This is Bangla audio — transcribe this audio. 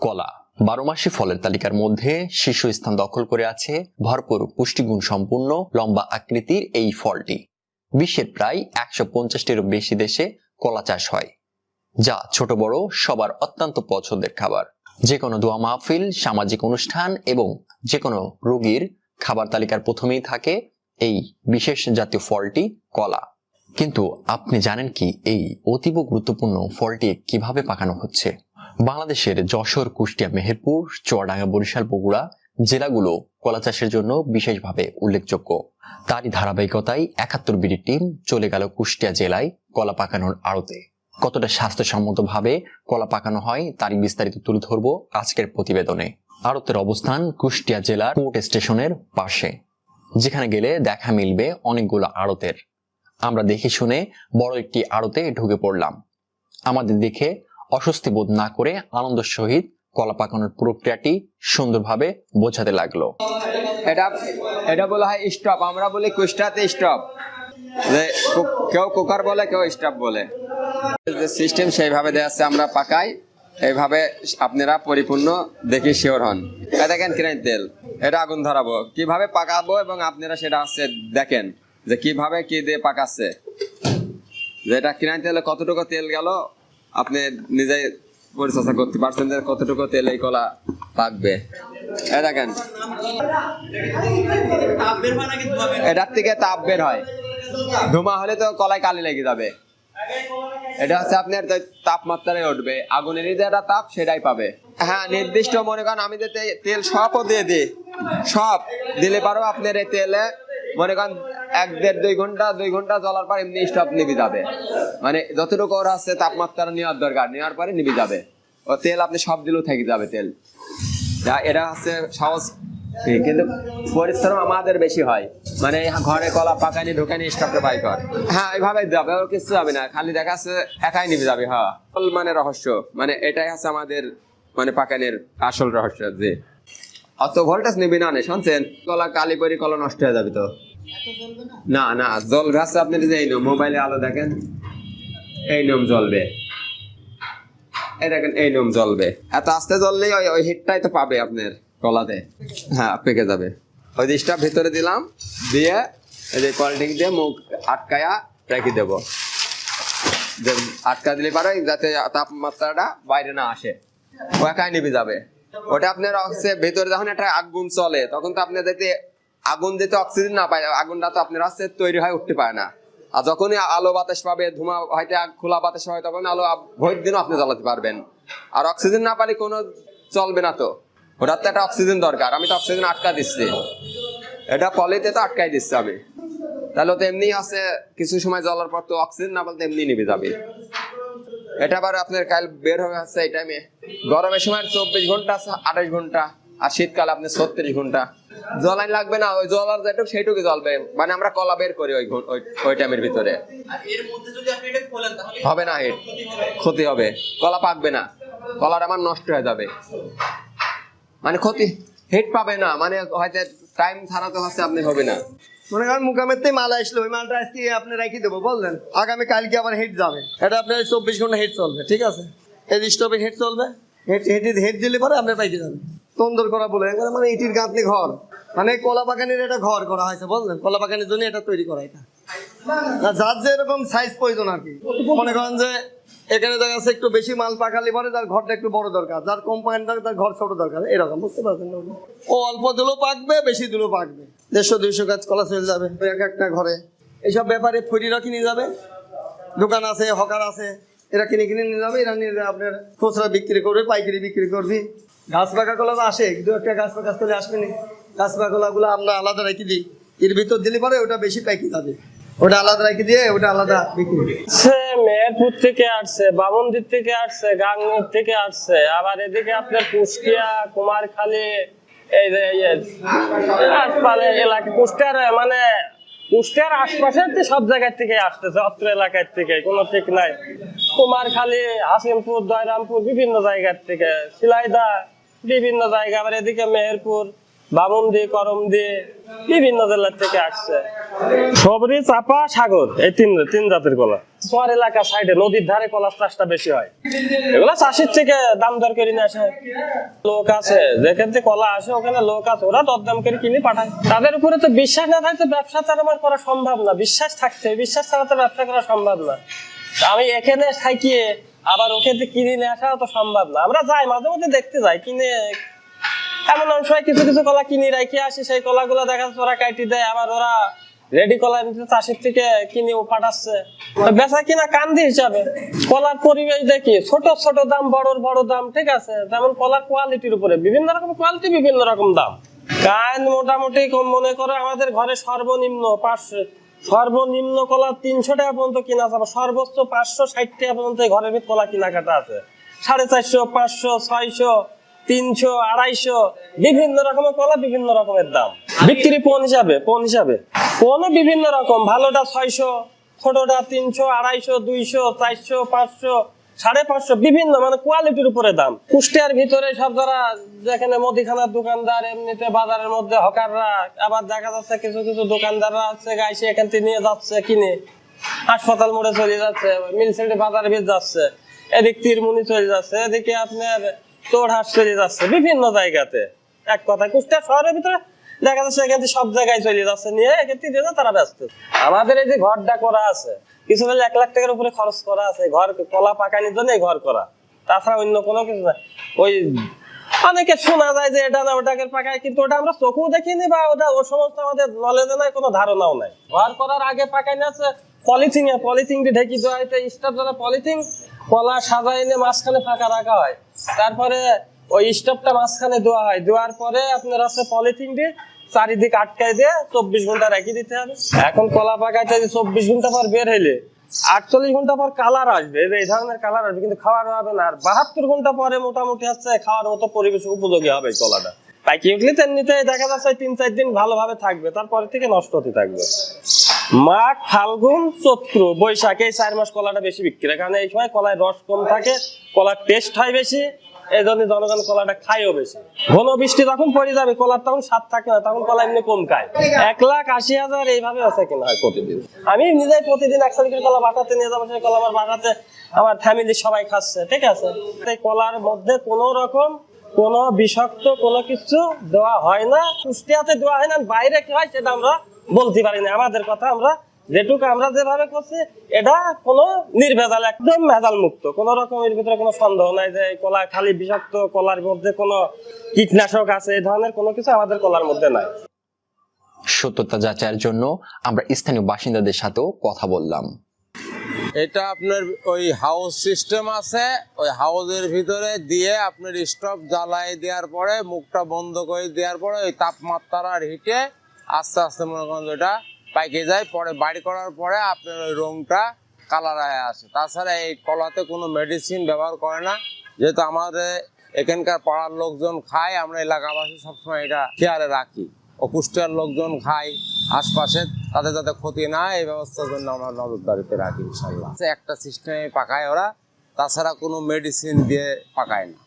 কলা। বারো মাসে ফলের তালিকার মধ্যে শীর্ষস্থান দখল করে আছে ভরপুর পুষ্টিগুণ সম্পূর্ণ লম্বা আকৃতির এই ফলটি। বিশ্বের প্রায় একশো পঞ্চাশটিরও বেশি দেশে কলা চাষ হয়, যা ছোট বড় সবার অত্যন্ত পছন্দের খাবার। যে কোনো দোয়া মাহফিল, সামাজিক অনুষ্ঠান এবং যে কোনো রোগীর খাবার তালিকার প্রথমেই থাকে এই বিশেষ জাতীয় ফলটি কলা। কিন্তু আপনি জানেন কি এই অতীব গুরুত্বপূর্ণ ফলটি কীভাবে পাকানো হচ্ছে? বাংলাদেশের যশোর, কুষ্টিয়া, মেহেরপুর, চুয়াডাঙ্গা, বরিশাল, বগুড়া জেলাগুলো কলা চাষের জন্য বিশেষভাবে উল্লেখযোগ্য। তারই ধারাবাহিকতায় একাত্তর বিডি টিম চলে গেল কুষ্টিয়া জেলায় কলা পাকানোর আড়তে। কতটা স্বাস্থ্যসম্মতভাবে কলা পাকানো হয় তারই বিস্তারিত তুলে ধরবো আজকের প্রতিবেদনে। আড়তের অবস্থান কুষ্টিয়া জেলার কোর্ট স্টেশনের পাশে, যেখানে গেলে দেখা মিলবে অনেকগুলো আড়তের। আমরা দেখে শুনে বড় একটি আড়তে ঢুকে পড়লাম। আমাদের দেখে অস্বস্তি বোধ না করে আনন্দ সহিত কলা পাকানোর প্রক্রিয়াটি সুন্দরভাবে বোঝাতে লাগল। এটা এটা বলা হয় স্টপ আমরা বলি কুষ্টাতে স্টপ কেউ কুকার বলে, কেউ স্টপ বলে। যে সিস্টেম সেইভাবে দেওয়া আছে, আমরা পাকাই। এইভাবে আপনারা পরিপূর্ণ দেখে শিওর হন। দেখেন কিরাই তেল। এটা আগুন ধরাবো। কীভাবে পাকাবো এবং আপনারা সেটা আছে, দেখেন যে কীভাবে কি দিয়ে পাকাচ্ছে। যে এটা কিরাই তেলে কতটুকু তেল গেল আপনি নিজেই পরিচর্যা করতে পারছেন যে কতটুকু তেল এই কলা পাকবে দেখেন। এটার থেকে তাপ বের হয়। ধোঁয়া হলে তো কলাই কালি লেগে যাবে। এটা হচ্ছে আপনার তাপমাত্রায় উঠবে। আগুনেরই যে একটা তাপ, সেটাই পাবে। হ্যাঁ নির্দিষ্ট মনে করেন আমি যে তেল সবও দিয়ে দিই। সব। দিলে পারো আপনার এই তেলে মনে করেন এক দেড় দুই ঘণ্টা দুই ঘণ্টা জ্বলার পর এমনি স্টপ নিবি যাবে। মানে যতটুকু ওর আছে তাপমাত্রা নেওয়ার দরকার, নেওয়ার পরে নিবি যাবে। ও তেল আপনি সব দিলেও থেকে যাবে তেল। যা, এটা হচ্ছে সহজ। কিন্তু পরিশ্রম আমাদের বেশি হয়। মানে ঘরে কলা পাকানি, ঢোকানি স্টপটা বাই কর। হ্যাঁ এইভাবে যাবে, ওর কিছু যাবে না। খালি দেখা যাচ্ছে একাই নিবে যাবে হ্যাঁ। মানে রহস্য। মানে এটাই হচ্ছে আমাদের মানে পাকানির আসল রহস্য যে অত ভোল্টেজ নিবি নে শুনছেন? কলা কালি করে কলা নষ্ট হয়ে যাবে তো। না না, জল গাছ আপনি যে এই নিয়ম, মোবাইলে আলো দেখেন, এই নিয়ম জ্বলবে। এই দেখেন, এই নিয়ম জ্বলবে। এত আস্তে জ্বললেই ওই ওই হিটটাই তো পাবে আপনার কলাতে হ্যাঁ পেকে যাবে। ওই ডিশটা ভিতরে দিলাম, দিয়ে এই যে কলড্রিঙ্ক দিয়ে মুখ আটকায়া রেখে দেবো। যে আটকা দিলে পারে, যাতে তাপমাত্রাটা বাইরে না আসে। ও একাই নিভে যাবে। ওটা আপনার হচ্ছে ভেতরে যখন একটা আগুন চলে, তখন তো আপনার যাতে আগুন দিতে অক্সিজেন না পায়, আগুনটা তো আপনার হচ্ছে তৈরি হয় উঠতে পারে না। আর যখনই আলো বাতাস পাবে, ধোঁয়া হয়তো খোলা বাতাস হয়, তখন আলো ভোট দিনও আপনি জ্বালাতে পারবেন। আর অক্সিজেন না পালে কোনো চলবে না তো। ওটার তো একটা অক্সিজেন দরকার, আমি তো অক্সিজেন আটকা দিচ্ছি। এটা পলিতে তো আটকাই দিচ্ছি আমি। তাহলে তো এমনি আছে, কিছু সময় জ্বলার পর তো অক্সিজেন না বলতে এমনি নিভে যাবে। এটা আবার আপনার কাল বের হয়ে আসছে এই টাইমে গরমের সময় চব্বিশ ঘণ্টা আঠাশ ঘণ্টা। আর শীতকালে আপনি ছত্রিশ ঘণ্টা। জলাই লাগবে না ওই জলার যেটুকু সেইটুকু জ্বলবে। মানে আমরা কলা বের করি ওই ওই- টাইমের ভিতরে। হবে না হিট? ক্ষতি হবে? কলা পাকবে না। কলার আমার নষ্ট হয়ে যাবে। মানে ক্ষতি হিট পাবে না। মানে হয়তো টাইম ছাড়াতে হচ্ছে আপনি হবে না। মনে করেন মুকামের মাল আসলো ওই মালটা আজকে আপনি রেখে দেবো বললেন। আগামী কালকে আবার হিট যাবে। এটা আপনার চব্বিশ ঘণ্টা হিট চলবে ঠিক আছে? এই স্টোভে হিট চলবে। হেড হেড হেড দিলে পরে আপনার পাইকে যাবে। তন্দর করা বলে মানে ইটির গাঁথনি ঘর। মানে কলা বাগানের একটা ঘর করা হয়েছে বললেন কলা বাগানের জন্য এটা তৈরি করা এটা। যার যে এরকম সাইজ প্রয়োজন আর কি। মনে করেন যে এখানে দেখা যাচ্ছে একটু বেশি মাল পাকালে পরে তার ঘরটা একটু বড় দরকার, যার কম দরকার তার ঘর ছোট দরকার। এরকম, বুঝতে পারছেন ও অল্প দিলেও পাকবে, বেশি দিলেও পাকবে। দেড়শো, দুইশো গাছ কলা চলে যাবে। এক একটা ঘরে। এইসব ব্যাপারে ফরিরা কিনে যাবে। দোকান আছে, হকার আছে, এরা কিনে কিনে নিয়ে যাবে। এরা নিয়ে যাবে আপনার খুচরা বিক্রি করবে, পাইকারি বিক্রি করবি। গাছ পাকা কলা তো আসে দু একটা গাছ পাকা চলে আসবে না। গাছ পাকা কলাগুলো আমরা আলাদা রেখে দিই। এর ভিতর দিলে পরে ওটা বেশি পাইকি যাবে। ওটা আলাদা রেখে দিয়ে ওটা আলাদা বিক্রি সে মেহেরপুর থেকে আসছে, বামনদির থেকে আসছে, গাংনির থেকে আসছে। আবার এদিকে আপনার কুষ্টিয়া, কুমারখালী, এই যে আশপাশে এলাকা কুষ্টিয়ার মানে কুষ্টিয়ার আশপাশের তো সব জায়গার থেকে আসতেছে, অত্র এলাকার থেকে, কোনো ঠিক নাই। কুমারখালী আসিমপুর দয়রামপুর, বিভিন্ন জায়গার থেকে সিলাইদা বিভিন্ন জায়গা আবার এদিকে মেহেরপুর বামুন দিয়ে করম দিয়ে বিভিন্ন জেলার থেকে আসছে। সবরি চাপা সাগর এই তিন তিন জাতের কলা। পর এলাকা সাইডে নদীর ধারে কলার চাষটা বেশি হয়। এগুলো চাষির থেকে দাম দর করে নিয়ে আসে। লোক আছে যেখান থেকে কলা আসে ওখানে লোক আছে ওরা দরদাম করে কিনে পাঠায়। তাদের উপরে তো বিশ্বাস না থাকতে ব্যবসা তার আমার করা সম্ভব না। বিশ্বাস থাকছে বিশ্বাস ছাড়া তো ব্যবসা করা সম্ভব না। আমি এখানে থাকিয়ে আবার ওকে কিনে নিয়ে আসা তো সম্ভব না। আমরা যাই, মাঝে মধ্যে দেখতে যাই, কিনে এমন অনেক সময় কিছু কিছু কলা কিনে রেখে আসি, সেই কলাগুলো দেখা যাচ্ছে ওরা কাটি দেয়, আবার ওরা রেডি কলা চাষির থেকে কিনে পাঠাচ্ছে বেচা কিনা কান্দি হিসাবে। কলার পরিবেশ দেখি, ছোট ছোট দাম বড় বড় দাম, ঠিক আছে? যেমন কলার কোয়ালিটির উপরে, বিভিন্ন রকম কোয়ালিটি বিভিন্ন রকম দাম। কান মোটামুটি মনে করো আমাদের ঘরে সর্বনিম্ন পাঁচশো সর্বনিম্ন কলা তিনশো টাকা পর্যন্ত কিনা যাবে সর্বোচ্চ পাঁচশো ষাট টাকা পর্যন্ত ঘরের ভিতর কলা কেনাকাটা আছে। সাড়ে চারশো, পাঁচশো, ছয়শো, তিনশো, আড়াইশো, বিভিন্ন রকমের কলা, বিভিন্ন রকমের দাম। বিক্রি পণ হিসাবে পণ হিসাবে। পণও বিভিন্ন রকম। ভালোটা ছয়শো, ছোটটা তিনশো, আড়াইশো, দুইশো, চারশো, পাঁচশো সাড়ে পাঁচশো বিভিন্ন মানে কোয়ালিটির উপরে দাম। কুষ্টিয়ার ভিতরে সব যারা যেখানে মুদিখানার দোকানদার, এমনিতে বাজারের মধ্যে হকাররা, আবার দেখা যাচ্ছে কিছু কিছু দোকানদাররা আছে, গাইছে, এখান থেকে নিয়ে যাচ্ছে, কিনে। হাসপাতাল মোড়ে চলে যাচ্ছে মিল সাইডে বাজারে বেচ যাচ্ছে, এদিক তীরমুনি চলে যাচ্ছে, এদিকে আপনার তোর হাট চলে যাচ্ছে, বিভিন্ন জায়গাতে। এক কথায়, কুষ্টিয়া শহরের ভিতরে দেখা যাচ্ছে এখান থেকে সব জায়গায় চলে যাচ্ছে, নিয়ে থেকে দিয়ে তারা ব্যস্ত। আমাদের এই যে ঘরটা করা আছে, কিছু হলে এক লাখ টাকার উপরে খরচ করা আছে, ঘর কলা পাকানির জন্য ঘর করা। তাছাড়া অন্য কোনো কিছু না। ওই অনেকে শোনা যায় যে এটা না ওটাকে পাকায়, কিন্তু ওটা আমরা চোখেও দেখিনি বা ওটা ও সমস্ত আমাদের নলেজে নাই, কোনো ধারণাও নাই। ঘর করার আগে পাকানি আছে পলিথিন পলিথিন ঢেকি দেওয়া হয় স্টাফ দ্বারা পলিথিন কলা সাজাই এনে মাঝখানে ফাঁকা রাখা হয়। তারপরে ওই স্টোভটা মাঝখানে দেওয়া হয়। দেওয়ার পরে আপনার আছে পলিথিন দিয়ে চারিদিক আটকায় দিয়ে চব্বিশ ঘণ্টা রেখে দিতে হবে। এখন কলা পাকাইতে চব্বিশ ঘণ্টা পর বের হইলে আটচল্লিশ ঘণ্টা পর কালার আসবে। এই ধরনের কালার আসবে, কিন্তু খাওয়ার হবে না। আর বাহাত্তর ঘণ্টা পরে মোটামুটি হচ্ছে খাওয়ার মতো পরিবেশ উপযোগী হবে কলাটা। পাইকি উঠলে তেমনিতে দেখা যাচ্ছে তিন চার দিন ভালোভাবে থাকবে, তারপরে থেকে নষ্ট হতে থাকবে। মাঘ, ফাল্গুন, চৈত্র, বৈশাখ, এই চার মাস কলাটা বেশি বিক্রি কারণ এই সময় কলায় রস কম থাকে, কলার টেস্ট হয় বেশি। এই জন্য জনগণ কলাটা খায়ও বেশি। ঘন বৃষ্টি তখন পড়ে যাবে, কলার তখন স্বাদ থাকে না, তখন কলা এমনি কম খায়। এক লাখ আশি হাজার এইভাবে আছে কিনা হয় প্রতিদিন। আমি নিজেই প্রতিদিন একশো করে কলা বাটাতে নিয়ে যাব, সেই কলা আমার বাটাতে আমার ফ্যামিলি সবাই খাচ্ছে, ঠিক আছে? এই কলার মধ্যে কোনো রকম কোন বিষাক্ত কোনো কিছু দেওয়া হয় না। কুষ্টিয়াতে দেওয়া হয় না, বাইরে কি হয় সেটা আমরা বলতে পারি না। আমাদের কথা আমরা যেটুকু আমরা যেভাবে করছি এটা কোনো নির্ভেজাল একদম ভেজাল মুক্ত। কোন রকমের ভিতরে কোনো সন্দেহ নাই যে কলা খালি বিষাক্ত কলার মধ্যে কোনো কীটনাশক আছে এই ধরনের কোনো কিছু আমাদের কলার মধ্যে নাই। সত্যতা যাচাইয়ের জন্য আমরা স্থানীয় বাসিন্দাদের সাথেও কথা বললাম। এটা আপনার ওই হাউস সিস্টেম আছে ওই হাউসের ভিতরে দিয়ে আপনার স্টোভ জ্বালাই দেওয়ার পরে মুখটা বন্ধ করে দেওয়ার পরে ওই তাপমাত্রার হিটে আস্তে আস্তে মনে করেন ওটা পাইকে যায়, পরে বাড়ি করার পরে আপনার ওই রংটা কালার হয়ে আসে। তাছাড়া এই কলাতে কোনো মেডিসিন ব্যবহার করে না। যেহেতু আমাদের এখানকার পাড়ার লোকজন খায়, আমরা এলাকাবাসী সবসময় এটা খেয়ালে রাখি। ও কুষ্টিয়ার লোকজন খায়, আশপাশে তাদের যাতে ক্ষতি না এই ব্যবস্থার জন্য আমরা নজরদারিতে রাখি ইনশাল্লাহ একটা সিস্টেমে পাকায় ওরা, তাছাড়া কোনো মেডিসিন দিয়ে পাকায় না।